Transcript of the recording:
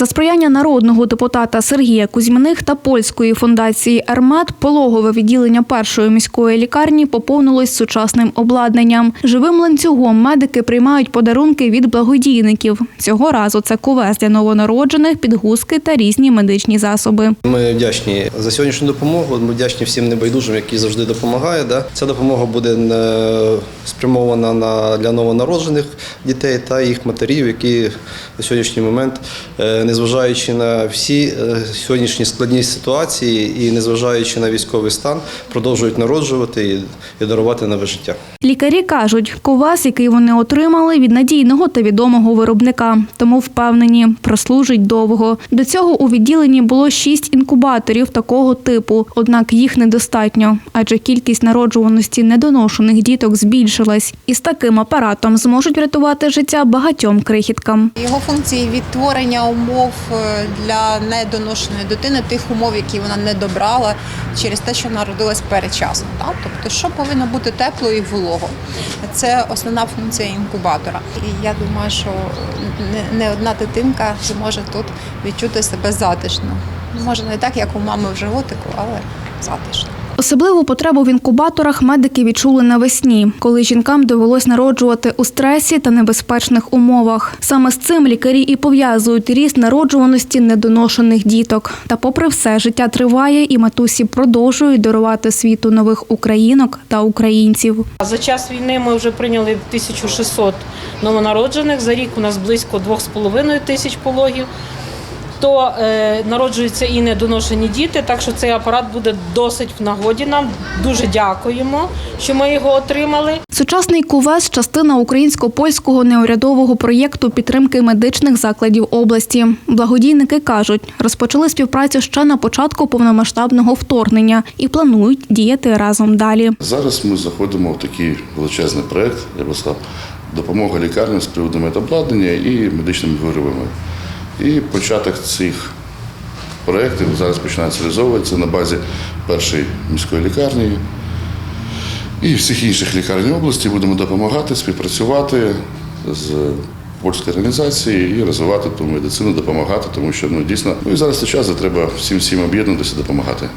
За сприяння народного депутата Сергія Кузьминих та польської фундації «Ермет» пологове відділення першої міської лікарні поповнилось сучасним обладнанням. Живим ланцюгом медики приймають подарунки від благодійників. Цього разу це кувес для новонароджених, підгузки та різні медичні засоби. Ми вдячні за сьогоднішню допомогу. Ми вдячні всім небайдужим, які завжди допомагають. Ця допомога буде е, спрямована на для новонароджених дітей та їх матерів, які на сьогоднішній момент, е, незважаючи на всі е, сьогоднішні складні ситуації і незважаючи на військовий стан, продовжують народжувати і, і дарувати нове життя. Лікарі кажуть, кувас, який вони отримали від надійного та відомого виробника, тому впевнені, прослужить довго. До цього у відділенні було шість інкубаторів такого типу, однак їх недостатньо, адже кількість народжуваності недоношених діток збільшилась. І з таким апаратом зможуть врятувати життя багатьом крихіткам. Його функції відтворення умов е, для недоношеної дитини, тих умов, які вона не добрала через те, що народилась передчасно. Так? Тобто, що повинно бути тепло і волого. Це основна функція інкубатора. І я думаю, що не одна дитинка зможе тут відчути себе затишно. Може, не так, як у мами в животику, але затишно. Особливу потребу в інкубаторах медики відчули навесні, коли жінкам довелось народжувати у стресі та небезпечних умовах. Саме з цим лікарі і пов'язують ріст народжуваності недоношених діток. Та, попри все, життя триває, і матусі продовжують дарувати світу нових українок та українців. За час війни ми вже прийняли 1600 новонароджених. За рік у нас близько 2,5 тисяч пологів. То е, народжуються і недоношені діти, так що цей апарат буде досить в нагоді нам. Дуже дякуємо, що ми його отримали. Сучасний кувес частина українсько-польського неурядового проєкту підтримки медичних закладів області. Благодійники кажуть, розпочали співпрацю ще на початку повномасштабного вторгнення і планують діяти разом далі. Зараз ми заходимо в такий величезний проєкт, я би сказав, допомога лікарням з приводу медобладнання і медичними виробами. І початок цих проєктів зараз починається реалізовуватися на базі першої міської лікарні і всіх інших лікарень області. Будемо допомагати, співпрацювати з польською організацією і розвивати ту медицину, допомагати, тому що ну дійсно ну і зараз це час де треба всім всім об'єднатися, допомагати.